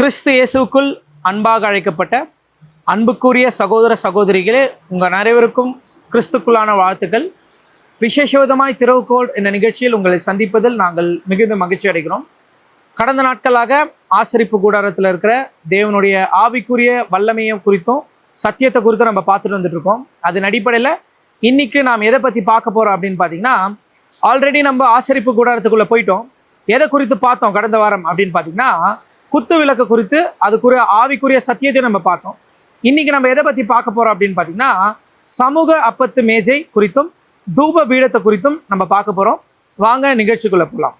கிறிஸ்து இயேசுக்குள் அன்பாக அழைக்கப்பட்ட அன்புக்குரிய சகோதர சகோதரிகளே உங்கள் அனைவருக்கும் கிறிஸ்துக்குள்ளான வாழ்த்துக்கள். விசேஷவிதமாய் திறவுகோள் என்ற நிகழ்ச்சியில் உங்களை சந்திப்பதில் நாங்கள் மிகுந்த மகிழ்ச்சி அடைகிறோம். கடந்த நாட்களாக ஆசரிப்பு கூடாரத்தில் இருக்கிற தேவனுடைய ஆவிக்குரிய வல்லமையை குறித்தும் சத்தியத்தை குறித்தும் நம்ம பார்த்துட்டு வந்துட்டுருக்கோம் அதன் அடிப்படையில் இன்றைக்கி நாம் எதை பற்றி பார்க்க போகிறோம் அப்படின்னு பார்த்தீங்கன்னா ஆல்ரெடி நம்ம ஆசரிப்பு கூடாரத்துக்குள்ளே போயிட்டோம். எதை குறித்து பார்த்தோம் கடந்த வாரம் அப்படின்னு பார்த்தீங்கன்னா குத்து விளக்கு குறித்து அதுக்குரிய ஆவிக்குரிய சத்தியத்தை நம்ம பார்த்தோம். இன்னைக்கு நம்ம எதை பற்றி பார்க்க போகிறோம் அப்படின்னு பார்த்தீங்கன்னா சமூக அப்பத்து மேஜை குறித்தும் தூப பீடத்தை குறித்தும் நம்ம பார்க்க போகிறோம் வாங்க நிகழ்ச்சிக்குள்ளே போகலாம்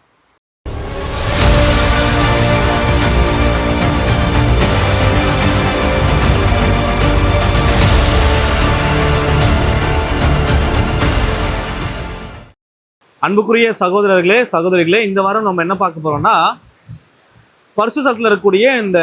அன்புக்குரிய சகோதரர்களே சகோதரிகளே இந்த வாரம் நம்ம என்ன பார்க்க பரிசு பரிசுத்தத்தில் இருக்கக்கூடிய இந்த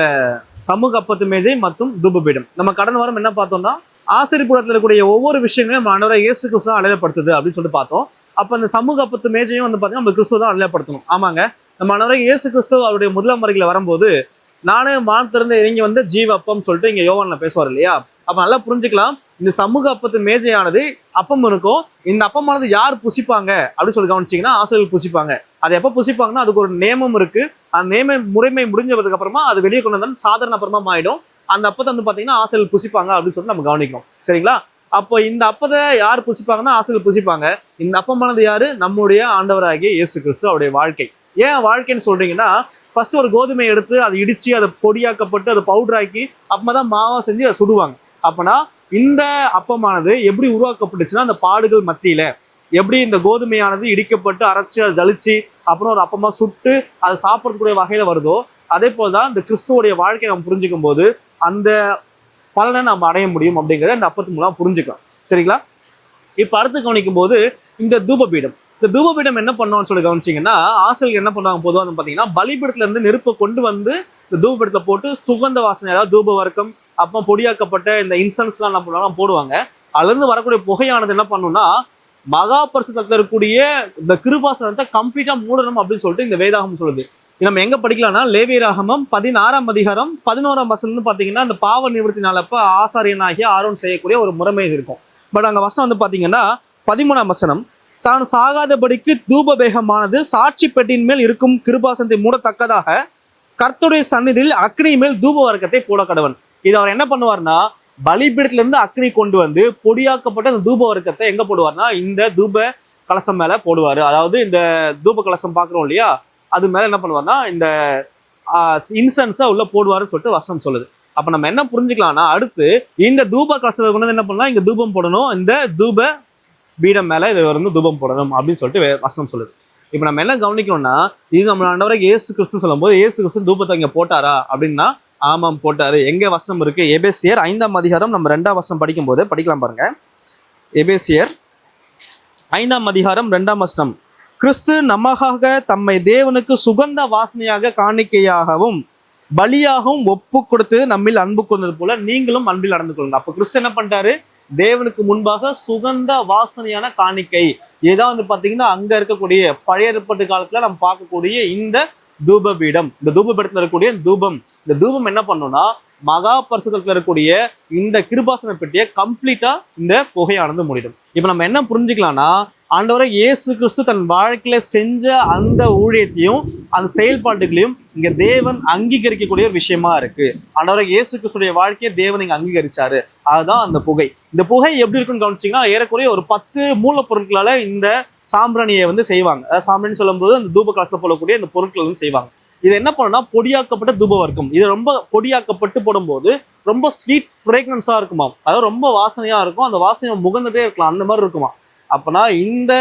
சமூக அப்பத்து மேஜை மற்றும் தூபபீடம். நம்ம கடந்த வாரம் என்ன பார்த்தோம்னா ஆசிரியப்புறத்தில் இருக்கக்கூடிய ஒவ்வொரு விஷயங்களையும் நம்ம அனைவரை இயேசு கிறிஸ்து அடையாளப்படுத்துது அப்படின்னு சொல்லிட்டு பார்த்தோம். அப்போ அந்த சமூக அப்பத்து மேஜையும் வந்து பார்த்தீங்கன்னா நம்ம கிறிஸ்துவ தான் அடையாளப்படுத்தணும். ஆமாங்க. நம்ம அனைவரை இயேசு கிறிஸ்துவ அவருடைய முதலாம் முறையில் வரும்போது நானே மான் திறந்து இறங்கி வந்த ஜீவ அப்பம் சொல்லிட்டு இங்கே யோவான்ல பேசுவார் இல்லையா? அப்போ நல்லா புரிஞ்சுக்கலாம். இந்த சமூக அப்பத்து மேஜையானது அப்பம் இருக்கும். இந்த அப்பமானது யார் புசிப்பாங்க? அப்படின்னு சொல்லி கவனிச்சிங்கன்னா ஆசிரியர்கள் புசிப்பாங்க. அது எப்போ புசிப்பாங்கன்னா அதுக்கு ஒரு நேமம் இருக்கு. அந்த நேம முறைமை முடிஞ்சதுக்கு அப்புறமா அது வெளியே கொண்டு வந்தாலும் சாதாரண அப்புறமா ஆயிடும் அந்த அப்பத்தை வந்து பார்த்தீங்கன்னா ஆசிரியர்கள் புசிப்பாங்க அப்படின்னு சொல்லிட்டு நம்ம கவனிக்கணும். சரிங்களா? அப்போ இந்த அப்பத்தை யார் புசிப்பாங்கன்னா ஆசிரியர்கள் புசிப்பாங்க. இந்த அப்பமானது யாரு? நம்முடைய ஆண்டவராகிய இயேசு கிறிஸ்து அவருடைய வாழ்க்கை. ஏன் வாழ்க்கைன்னு சொல்றீங்கன்னா ஃபர்ஸ்ட் ஒரு கோதுமையை எடுத்து அதை இடிச்சு அதை பொடியாக்கப்பட்டு அதை பவுடர் ஆக்கி தான் மாவா செஞ்சு அதை சுடுவாங்க. அப்பனா இந்த அப்பமானது எப்படி உருவாக்கப்பட்டுச்சுன்னா அந்த பாடுகள் மத்தியில. எப்படி இந்த கோதுமையானது இடிக்கப்பட்டு அரைச்சி அதை ஜலிச்சு அப்புறம் ஒரு அப்பமா சுட்டு அதை சாப்பிடக்கூடிய வகையில வருதோ அதே போலதான் இந்த கிறிஸ்துவோடைய வாழ்க்கையை நம்ம புரிஞ்சுக்கும் போது அந்த பலனை நம்ம அடைய முடியும் அப்படிங்கிறத இந்த அப்பத்து மூலம் புரிஞ்சுக்கலாம். சரிங்களா? இப்ப அடுத்து கவனிக்கும் போது இந்த தூபபீடம். இந்த தூபபீடம் என்ன பண்ணோம்னு சொல்லி கவனிச்சிங்கன்னா ஆசிரியர்கள் என்ன பண்ணுவாங்க பொதுவாக வந்து பார்த்தீங்கன்னா பலிபீடத்துல இருந்து நெருப்பை கொண்டு வந்து இந்த தூபபீடத்தை போட்டு சுகந்த வாசனை அதாவது தூப வர்க்கம் அப்போ பொடியாக்கப்பட்ட இந்த இன்சன்ஸ்லாம் என்ன பண்ணுவாங்க போடுவாங்க. அதுலேருந்து வரக்கூடிய புகையானது என்ன பண்ணுன்னா மகா பரிசுத்தத்தில் இருக்கக்கூடிய இந்த கிருபாசனத்தை கம்ப்ளீட்டாக மூடணும் அப்படின்னு சொல்லிட்டு இந்த வேதாகம் சொல்லுது. நம்ம எங்கே படிக்கலாம்னா லேவியராகமம் பதினாறாம் அதிகாரம் பதினோராம் வசனம்னு பார்த்தீங்கன்னா இந்த பாவ நிவர்த்தி நாளப்ப ஆசாரியனாகிய ஆர்வம் செய்யக்கூடிய ஒரு முறைமை இருக்கும். பட் அங்கே வசனம் வந்து பார்த்தீங்கன்னா பதிமூணாம் வசனம் தான் சாகாதபடிக்கு தூபபேகமானது சாட்சி பெட்டியின் மேல் இருக்கும் கிருபாசனத்தை மூடத்தக்கதாக கர்த்துடைய சந்நிதியில் அக்னி மேல் தூப வர்க்கத்தை போட கடவன் இது அவர் என்ன பண்ணுவார்னா பலிபீடத்துல இருந்து அக்னி கொண்டு வந்து பொடியாக்கப்பட்ட அந்த தூப வர்க்கத்தை எங்க போடுவார்னா இந்த தூப கலசம் மேல போடுவாரு. அதாவது இந்த தூப கலசம் பாக்குறோம் இல்லையா? அது மேல என்ன பண்ணுவார்னா இந்த இன்சென்ஸை உள்ள போடுவாருன்னு சொல்லிட்டு வசனம் சொல்லுது. அப்ப நம்ம என்ன புரிஞ்சுக்கலாம்னா அடுத்து இந்த தூப கலசத்தை கொண்டு வந்து என்ன பண்ணலாம்? இங்க தூபம் போடணும். இந்த தூப பீடம் மேல இது வந்து தூபம் போடணும் அப்படின்னு சொல்லிட்டு வசனம் சொல்லுது. இப்போ நம்ம என்ன கவனிக்கணும்னா இது நம்ம ஆண்டவரை இயேசு கிறிஸ்து சொல்லும்போது ஏசு கிறிஸ்து தூபத்தை இங்க போட்டாரா அப்படின்னா ஆமாம் போட்டாரு. எங்க வசனம் இருக்கு? எபேசியர் ஐந்தாம் அதிகாரம் நம்ம ரெண்டாம் வசனம் படிக்கும்போது படிக்கலாம் பாருங்க. எபேசியர் ஐந்தாம் அதிகாரம் ரெண்டாம் வசனம். கிறிஸ்து நமக்காக தம்மை தேவனுக்கு சுகந்த வாசனையாக காணிக்கையாகவும் பலியாகவும் ஒப்பு கொடுத்து நம்மில் அன்பு கொண்டது போல நீங்களும் அன்பில் நடந்து கொள்ளுங்க அப்ப கிறிஸ்து என்ன பண்ணிட்டாரு? தேவனுக்கு முன்பாக சுகந்த வாசனையான காணிக்கை. இதான் வந்து பாத்தீங்கன்னா அங்க இருக்கக்கூடிய பழைய ஏற்பாட்டு காலத்துல நம்ம பார்க்கக்கூடிய இந்த தூபபீடம். இந்த தூபபீடத்துல இருக்கக்கூடிய தூபம். இந்த தூபம் என்ன பண்ணும்னா மகா பரிசுத்தத்துல இருக்கக்கூடிய இந்த கிருபாசன பெட்டியை கம்ப்ளீட்டா இந்த புகையானது முடிடும். இப்போ நம்ம என்ன புரிஞ்சுக்கலாம்னா ஆண்டவரை இயேசு கிறிஸ்து தன் வாழ்க்கையில செஞ்ச அந்த ஊழியத்தையும் அந்த செயல்பாட்டுகளையும் இங்க தேவன் அங்கீகரிக்கக்கூடிய விஷயமா இருக்கு. ஆண்டவரை இயேசு கிறிஸ்துடைய வாழ்க்கையை தேவன் இங்க அங்கீகரிச்சாரு. அதுதான் அந்த புகை. இந்த புகை எப்படி இருக்குன்னு கவனிச்சிங்கன்னா ஏறக்குறைய ஒரு பத்து மூலப்பொருட்களால இந்த சாம்பிராணியை வந்து செய்வாங்க. அதாவது சாம்பிராணி சொல்லும்போது அந்த தூப போடக்கூடிய அந்த பொருட்கள் வந்து செய்வாங்க. இது என்ன பண்ணுன்னா பொடியாக்கப்பட்ட தூப வர்க்கம் இது ரொம்ப பொடியாக்கப்பட்டு போடும்போது ரொம்ப ஸ்வீட் ஃப்ரேக்ரன்ஸாக இருக்குமா அதாவது ரொம்ப வாசனையாக இருக்கும். அந்த வாசனை முகந்துட்டே இருக்கலாம். அந்த மாதிரி இருக்குமா அப்போனா இந்த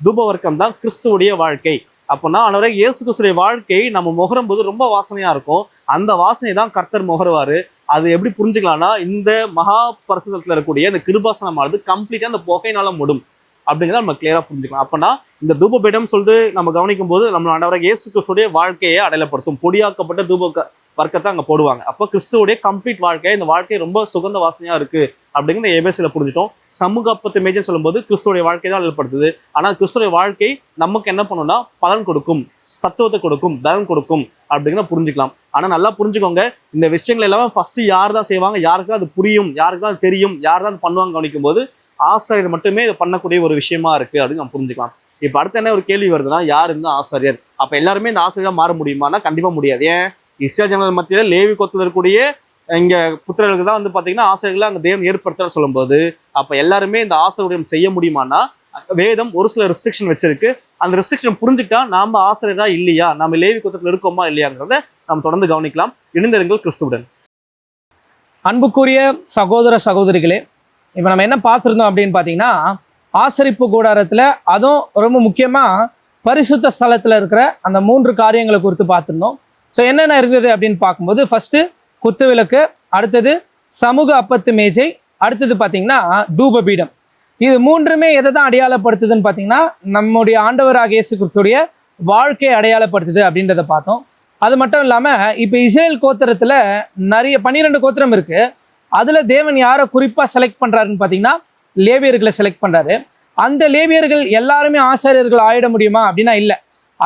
தூப வர்க்கம் தான் கிறிஸ்துவுடைய வாழ்க்கை. அப்போனா அவரை இயேசு கிறிஸ்துடைய வாழ்க்கை நம்ம முகரும் போது ரொம்ப வாசனையாக இருக்கும். அந்த வாசனை தான் கர்த்தர் முகருவார். அது எப்படி புரிஞ்சுக்கலாம்னா இந்த மகா பரிசுத்தத்துல இருக்கக்கூடிய இந்த கிருபாசனமானது கம்ப்ளீட்டாக அந்த புகையினால முடும். அப்படிங்கிறத நம்ம கிளியரா புரிஞ்சுக்கலாம். அப்பனா இந்த தூபபீடம் சொல்லிட்டு நம்ம கவனிக்கும் போது நம்ம ஆண்டவரை இயேசு கிறிஸ்துடைய வாழ்க்கையை அடையப்படுத்தும் பொடியாக்கப்பட்ட தூப வர்க்கத்தை அங்க போடுவாங்க. அப்போ கிறிஸ்துவோடைய கம்ப்ளீட் வாழ்க்கை இந்த வாழ்க்கை ரொம்ப சுகந்த வாசனையா இருக்கு அப்படிங்கிற ஏபிஎஸ்ல புரிஞ்சுட்டோம். சமூக அப்பத்து மேஜர் சொல்லும்போது கிறிஸ்துவோடைய வாழ்க்கை தான் எழுப்படுத்துது ஆனால் கிறிஸ்துவோடைய வாழ்க்கை நமக்கு என்ன பண்ணும்னா பலன் கொடுக்கும் சத்துவத்தை கொடுக்கும் பலன் கொடுக்கும் அப்படிங்கிற புரிஞ்சுக்கலாம். ஆனா நல்லா புரிஞ்சுக்கோங்க இந்த விஷயங்கள் எல்லாமே ஃபர்ஸ்ட் யார் தான் செய்வாங்க யாருக்கு அது புரியும் யாருக்கு தான் தெரியும் யார் தான் பண்ணுவாங்க கவனிக்கும் போது ஆசிரியர் மட்டுமே இதை பண்ணக்கூடிய ஒரு விஷயமா இருக்குது அப்படின்னு நம்ம புரிஞ்சுக்கலாம். இப்போ அடுத்து என்ன ஒரு கேள்வி வருதுன்னா யார் இருந்தால் ஆசிரியர்? அப்போ எல்லாருமே இந்த ஆசிரியராக மாற முடியுமானா கண்டிப்பாக முடியாது. ஏன்? இஸ்ரேல் ஜனங்கள் மத்தியில் லேவி கோத்தில் இருக்கக்கூடிய இங்கே புத்திரர்களுக்கு தான் வந்து பார்த்தீங்கன்னா ஆசிரியர்களை அங்கே தேவன் ஏற்படுத்த சொல்லும்போது அப்போ எல்லாருமே இந்த ஆசிரியர் செய்ய முடியுமானா வேதம் ஒரு சில ரெஸ்ட்ரிக்ஷன் வச்சிருக்கு. அந்த ரெஸ்ட்ரிக்ஷன் புரிஞ்சுக்கிட்டா நாம் ஆசிரியராக இல்லையா? நம்ம லேவி கொத்தத்துல இருக்கோமா இல்லையாங்கிறத நம்ம தொடர்ந்து கவனிக்கலாம். இணைந்திருங்கள் கிறிஸ்துவுடன். அன்புக்குரிய சகோதர சகோதரிகளே இப்போ நம்ம என்ன பார்த்துருந்தோம் அப்படின்னு பார்த்தீங்கன்னா ஆசரிப்பு கூடாரத்தில் அதுவும் ரொம்ப முக்கியமாக பரிசுத்த ஸ்தலத்தில் இருக்கிற அந்த மூன்று காரியங்களை குறித்து பார்த்துருந்தோம். ஸோ என்னென்ன இருந்தது அப்படின்னு பார்க்கும்போது ஃபஸ்ட்டு குத்து விளக்கு அடுத்தது சமூக அப்பத்து மேஜை அடுத்தது பார்த்தீங்கன்னா தூபபீடம். இது மூன்றுமே எதை தான் அடையாளப்படுத்துதுன்னு பார்த்தீங்கன்னா நம்முடைய ஆண்டவராக இயேசு கிறிஸ்துடைய வாழ்க்கையை அடையாளப்படுத்துது அப்படின்றத பார்த்தோம். அது மட்டும் இல்லாமல் இப்போ இஸ்ரேல் கோத்திரத்தில் நிறைய பன்னிரெண்டு கோத்திரம் இருக்கு. அதில் தேவன் யாரை குறிப்பாக செலக்ட் பண்ணுறாருன்னு பார்த்தீங்கன்னா லேவியர்களை செலக்ட் பண்ணுறாரு அந்த லேவியர்கள் எல்லாருமே ஆசாரியர்கள் ஆயிட முடியுமா? அப்படின்னா இல்லை.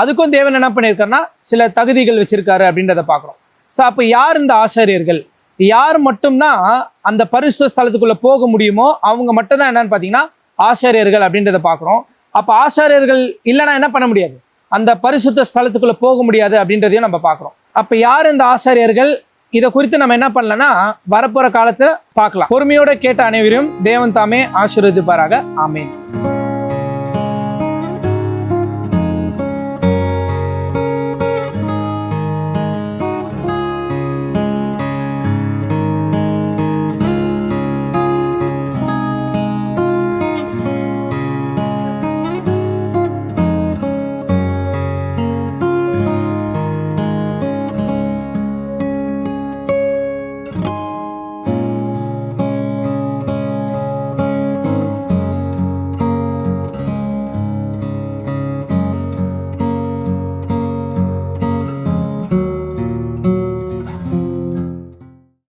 அதுக்கும் தேவன் என்ன பண்ணியிருக்காருன்னா சில தகுதிகள் வச்சுருக்காரு அப்படின்றத பார்க்குறோம். ஸோ அப்போ யார் இந்த ஆசாரியர்கள்? யார் மட்டும்தான் அந்த பரிசு ஸ்தலத்துக்குள்ளே போக முடியுமோ அவங்க மட்டும்தான் என்னன்னு பார்த்தீங்கன்னா ஆசாரியர்கள் அப்படின்றத பார்க்குறோம். அப்போ ஆசாரியர்கள் இல்லைன்னா என்ன பண்ண முடியாது? அந்த பரிசுத்த ஸ்தலத்துக்குள்ளே போக முடியாது அப்படின்றதையும் நம்ம பார்க்குறோம். அப்போ யார் இந்த ஆசாரியர்கள்? இதை குறித்து நம்ம என்ன பண்ணலன்னா வரப்போற காலத்தை பார்க்கலாம். பொறுமையோட கேட்ட அனைவரும் தேவன் தாமே ஆசீர்வதிப்பாராக. ஆமேன்.